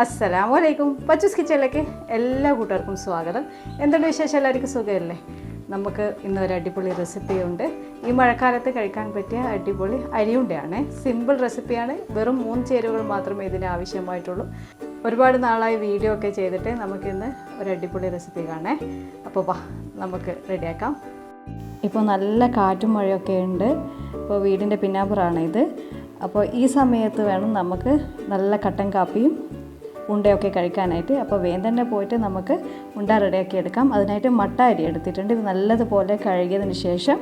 അസ്സലാമു വലൈക്കും പച്ചൂസ് കിച്ചണിലേക്ക് എല്ലാ കൂട്ടുകാർക്കും സ്വാഗതം. എന്തുണ്ട് വിശേഷം? എല്ലാവർക്കും സുഖമല്ലേ? നമുക്ക് ഇന്ന് ഒരു അടിപൊളി റെസിപ്പിയുണ്ട് ഈ മഴക്കാലത്ത് കഴിക്കാൻ പറ്റിയ അടിപൊളി അരിയുണ്ടയാണ്. സിമ്പിൾ റെസിപ്പിയാണ് വെറും മൂന്ന് ചേരുവകൾ മാത്രമേ ഇതിന് ആവശ്യമായിട്ടുള്ളൂ. ഒരുപാട് നാളായി വീഡിയോ ഒക്കെ ചെയ്തിട്ട് നമുക്കിന്ന് ഒരു അടിപൊളി റെസിപ്പി കാണേ. അപ്പോൾ വാ നമുക്ക് റെഡിയാക്കാം ഇപ്പോൾ നല്ല കാറ്റും മഴയൊക്കെ ഉണ്ട്. ഇപ്പോൾ വീടിന്റെ പിന്നാമ്പുറമാണ് ഇത്. അപ്പോൾ ഈ സമയത്ത് വേണം നമുക്ക് നല്ല കട്ടൻ കാപ്പിയും ഉണ്ടയൊക്കെ കഴിക്കാനായിട്ട്. അപ്പോൾ വേഗം തന്നെ പോയിട്ട് നമുക്ക് ഉണ്ട റെഡിയാക്കി എടുക്കാം. അതിനായിട്ട് മട്ട അരി എടുത്തിട്ടുണ്ട്. ഇത് നല്ലതുപോലെ കഴുകിയതിന് ശേഷം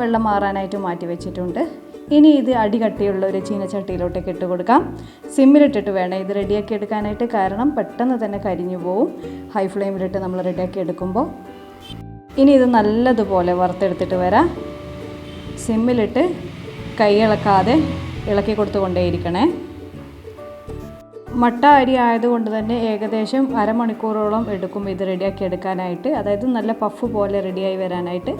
വെള്ളം മാറാനായിട്ട് മാറ്റി വെച്ചിട്ടുണ്ട്. ഇനി ഇത് അടി കട്ടിയുള്ള ഒരു ചീനച്ചട്ടിയിലോട്ടേക്ക് ഇട്ട് കൊടുക്കാം. സിമ്മിലിട്ടിട്ട് വേണം ഇത് റെഡിയാക്കി എടുക്കാനായിട്ട്. കാരണം പെട്ടെന്ന് തന്നെ കരിഞ്ഞു പോവും. ഹൈ ഫ്ലെയിമിലിട്ട് നമ്മൾ റെഡിയാക്കി എടുക്കുമ്പോൾ. ഇനി ഇത് നല്ലതുപോലെ വറുത്തെടുത്തിട്ട് വരാം. സിമ്മിലിട്ട് കൈ ഇളക്കാതെ ഇളക്കി കൊടുത്തുകൊണ്ടേയിരിക്കണേ. മട്ട അരി ആയതുകൊണ്ട് തന്നെ ഏകദേശം അരമണിക്കൂറോളം എടുക്കും ഇത് റെഡിയാക്കി എടുക്കാനായിട്ട്. അതായത് നല്ല പഫ് പോലെ റെഡിയായി വരാനായിട്ട്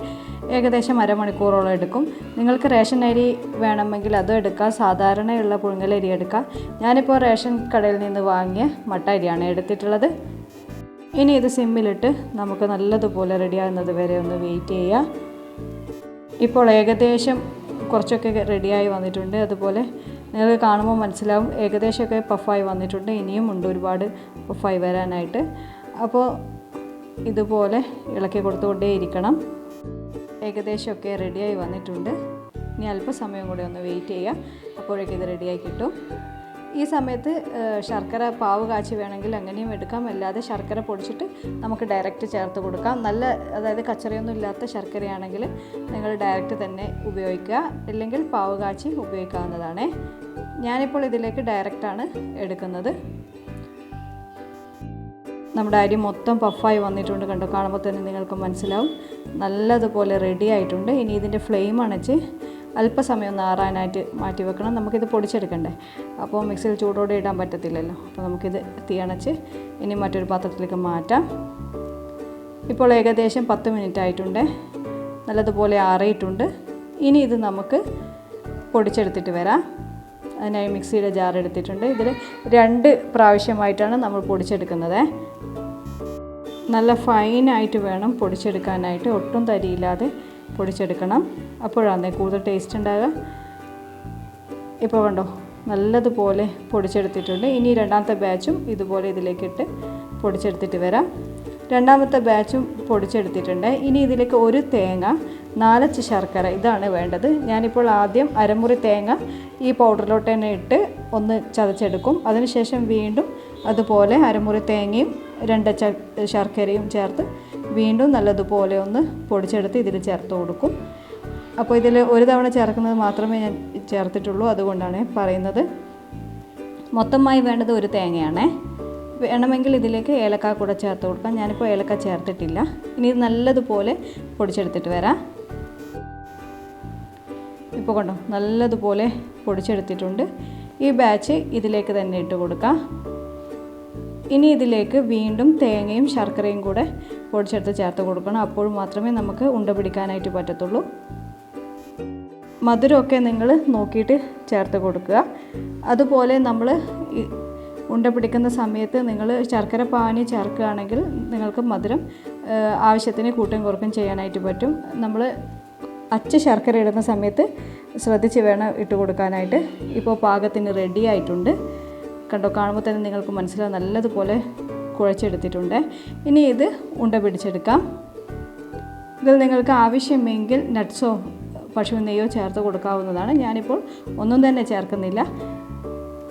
ഏകദേശം അരമണിക്കൂറോളം എടുക്കും. നിങ്ങൾക്ക് റേഷൻ അരി വേണമെങ്കിൽ അതും എടുക്കാം. സാധാരണയുള്ള പുഴുങ്ങലരി എടുക്കാം. ഞാനിപ്പോൾ റേഷൻ കടയിൽ നിന്ന് വാങ്ങിയ മട്ട അരിയാണ് എടുത്തിട്ടുള്ളത്. ഇനി ഇത് സിമ്മിലിട്ട് നമുക്ക് നല്ലതുപോലെ റെഡിയാകുന്നത് വരെ ഒന്ന് വെയിറ്റ് ചെയ്യാം. ഇപ്പോൾ ഏകദേശം കുറച്ചൊക്കെ റെഡിയായി വന്നിട്ടുണ്ട്. അതുപോലെ നിങ്ങൾക്ക് കാണുമ്പോൾ മനസ്സിലാവും. ഏകദേശമൊക്കെ പഫായി വന്നിട്ടുണ്ട്. ഇനിയും ഉണ്ട് ഒരുപാട് പഫായി വരാനായിട്ട്. അപ്പോൾ ഇതുപോലെ ഇളക്കി കൊടുത്തുകൊണ്ടേ ഇരിക്കണം ഏകദേശമൊക്കെ റെഡിയായി വന്നിട്ടുണ്ട്. ഇനി അല്പസമയം കൂടെ ഒന്ന് വെയിറ്റ് ചെയ്യുക അപ്പോഴേക്കും ഇത് റെഡിയായി കിട്ടും. ഈ സമയത്ത് ശർക്കര പാവ് കാച്ചി വേണമെങ്കിൽ അങ്ങനെയും എടുക്കാം. അല്ലാതെ ശർക്കര പൊടിച്ചിട്ട് നമുക്ക് ഡയറക്റ്റ് ചേർത്ത് കൊടുക്കാം. നല്ല അതായത് കച്ചറയൊന്നും ഇല്ലാത്ത ശർക്കരയാണെങ്കിൽ നിങ്ങൾ ഡയറക്റ്റ് തന്നെ ഉപയോഗിക്കുക. ഇല്ലെങ്കിൽ പാവ് കാച്ചി ഉപയോഗിക്കാവുന്നതാണ്. ഞാനിപ്പോൾ ഇതിലേക്ക് ഡയറക്റ്റാണ് എടുക്കുന്നത്. നമ്മുടെ അരി മൊത്തം പഫായി വന്നിട്ടുണ്ട് കണ്ടോ? കാണുമ്പോൾ തന്നെ നിങ്ങൾക്ക് മനസ്സിലാവും. നല്ലതുപോലെ റെഡി ആയിട്ടുണ്ട്. ഇനി ഇതിന്റെ ഫ്ലെയിം അണച്ച് അല്പസമയം ഒന്ന് ആറാനായിട്ട് മാറ്റി വെക്കണം നമുക്കിത് പൊടിച്ചെടുക്കണ്ടേ. അപ്പോൾ മിക്സിയിൽ ചൂടോടെ ഇടാൻ പറ്റത്തില്ലല്ലോ. അപ്പോൾ നമുക്കിത് തീയണച്ച് ഇനി മറ്റൊരു പാത്രത്തിലേക്ക് മാറ്റാം. ഇപ്പോൾ ഏകദേശം പത്ത് മിനിറ്റ് ആയിട്ടുണ്ട്. നല്ലതുപോലെ ആറിയിട്ടുണ്ട്. ഇനി ഇത് നമുക്ക് പൊടിച്ചെടുത്തിട്ട് വരാം. അതിനായി മിക്സിയുടെ ജാർ എടുത്തിട്ടുണ്ട്. ഇതിൽ രണ്ട് പ്രാവശ്യമായിട്ടാണ് നമ്മൾ പൊടിച്ചെടുക്കുന്നത്. നല്ല ഫൈനായിട്ട് വേണം പൊടിച്ചെടുക്കാനായിട്ട്. ഒട്ടും തരിയില്ലാതെ പൊടിച്ചെടുക്കണം. അപ്പോഴാണ് കൂടുതൽ ടേസ്റ്റ് ഉണ്ടാകുക ഇപ്പോൾ കണ്ടോ നല്ലതുപോലെ പൊടിച്ചെടുത്തിട്ടുണ്ട്. ഇനി രണ്ടാമത്തെ ബാച്ചും ഇതുപോലെ ഇതിലേക്കിട്ട് പൊടിച്ചെടുത്തിട്ട് വരാം. രണ്ടാമത്തെ ബാച്ചും പൊടിച്ചെടുത്തിട്ടുണ്ട്. ഇനി ഇതിലേക്ക് ഒരു തേങ്ങ നാലച്ച് ശർക്കര ഇതാണ് വേണ്ടത്. ഞാനിപ്പോൾ ആദ്യം അരമുറി തേങ്ങ ഈ പൗഡറിലോട്ട് തന്നെ ഇട്ട് ഒന്ന് ചതച്ചെടുക്കും. അതിനുശേഷം വീണ്ടും അതുപോലെ അരമുറി തേങ്ങയും രണ്ടച്ച ശർക്കരയും ചേർത്ത് വീണ്ടും നല്ലതുപോലെ ഒന്ന് പൊടിച്ചെടുത്ത് ഇതിൽ ചേർത്ത് കൊടുക്കും. അപ്പോൾ ഇതിൽ ഒരു തവണ ചേർക്കുന്നത് മാത്രമേ ഞാൻ ചേർത്തിട്ടുള്ളൂ. അതുകൊണ്ടാണ് പറയുന്നത്. മൊത്തമായി വേണ്ടത് ഒരു തേങ്ങയാണേ. വേണമെങ്കിൽ ഇതിലേക്ക് ഏലക്ക കൂടെ ചേർത്ത് കൊടുക്കാം. ഞാനിപ്പോൾ ഏലക്ക ചേർത്തിട്ടില്ല. ഇനി ഇത് നല്ലതുപോലെ പൊടിച്ചെടുത്തിട്ട് വരാം. ഇപ്പോൾ കണ്ടോ? നല്ലതുപോലെ പൊടിച്ചെടുത്തിട്ടുണ്ട്. ഈ ബാച്ച് ഇതിലേക്ക് തന്നെ ഇട്ട് കൊടുക്കാം. ഇനി ഇതിലേക്ക് വീണ്ടും തേങ്ങയും ശർക്കരയും കൂടെ പൊടിച്ചെടുത്ത് ചേർത്ത് കൊടുക്കണം. അപ്പോൾ മാത്രമേ നമുക്ക് ഉണ്ട പിടിക്കാനായിട്ട് പറ്റത്തുള്ളൂ. മധുരമൊക്കെ നിങ്ങൾ നോക്കിയിട്ട് ചേർത്ത് കൊടുക്കുക. അതുപോലെ നമ്മൾ ഉണ്ട പിടിക്കുന്ന സമയത്ത് നിങ്ങൾ ശർക്കര പാനി ചേർക്കുകയാണെങ്കിൽ നിങ്ങൾക്ക് മധുരം ആവശ്യത്തിന് കൂട്ടും കുറക്കും ചെയ്യാനായിട്ട് പറ്റും. നമ്മൾ അച്ച ശർക്കര ഇടുന്ന സമയത്ത് ശ്രദ്ധിച്ച് വേണം ഇട്ട് കൊടുക്കാനായിട്ട്. ഇപ്പോൾ പാകത്തിന് റെഡി ആയിട്ടുണ്ട്. കണ്ടോ കാണുമ്പോൾ തന്നെ നിങ്ങൾക്ക് മനസ്സിലാവും നല്ലതുപോലെ കുഴച്ചെടുത്തിട്ടുണ്ട്. ഇനി ഇത് ഉണ്ട പിടിച്ചെടുക്കാം. ഇതിൽ നിങ്ങൾക്ക് ആവശ്യമെങ്കിൽ നട്ട്സോ പശു നെയ്യോ ചേർത്ത് കൊടുക്കാവുന്നതാണ്. ഞാനിപ്പോൾ ഒന്നും തന്നെ ചേർക്കുന്നില്ല.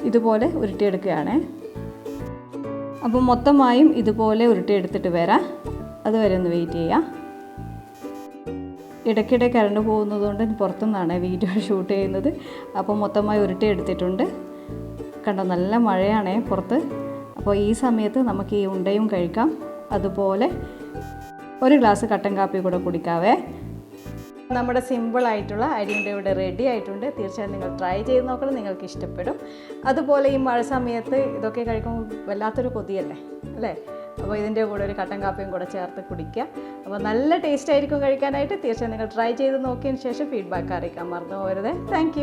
ഇതുപോലെ ഉരുട്ടിയെടുക്കുകയാണ്. അപ്പോൾ മൊത്തമായും ഇതുപോലെ ഉരുട്ടിയെടുത്തിട്ട് വരാം. അതുവരെ ഒന്ന് വെയിറ്റ് ചെയ്യാം. ഇടയ്ക്കിടെ കറണ്ട് പോകുന്നതുകൊണ്ട് പുറത്തുനിന്നാണ് വീഡിയോ ഷൂട്ട് ചെയ്യുന്നത്. അപ്പോൾ മൊത്തമായി ഉരുട്ടിയെടുത്തിട്ടുണ്ട്. കണ്ടോ നല്ല മഴയാണേ പുറത്ത്. അപ്പോൾ ഈ സമയത്ത് നമുക്ക് ഈ ഉണ്ടയും കഴിക്കാം. അതുപോലെ ഒരു ഗ്ലാസ് കട്ടൻ കാപ്പി കൂടെ കുടിക്കാവേ. നമ്മുടെ സിമ്പിൾ ആയിട്ടുള്ള അരിയുണ്ട ഇവിടെ റെഡി ആയിട്ടുണ്ട്. തീർച്ചയായും നിങ്ങൾ ട്രൈ ചെയ്ത് നോക്കണം നിങ്ങൾക്ക് ഇഷ്ടപ്പെടും. അതുപോലെ ഈ മഴ സമയത്ത് ഇതൊക്കെ കഴിക്കുമ്പോൾ വല്ലാത്തൊരു കൊതിയല്ലേ അല്ലേ? അപ്പോൾ ഇതിന്റെ കൂടെ ഒരു കട്ടൻ കാപ്പിയും കൂടെ ചേർത്ത് കുടിക്കുക. അപ്പോൾ നല്ല ടേസ്റ്റ് ആയിരിക്കും കഴിക്കാനായിട്ട്. തീർച്ചയായും നിങ്ങൾ ട്രൈ ചെയ്ത് നോക്കിയതിന് ശേഷം ഫീഡ്ബാക്ക് അറിയിക്കാൻ മറന്നു പോരുത് താങ്ക്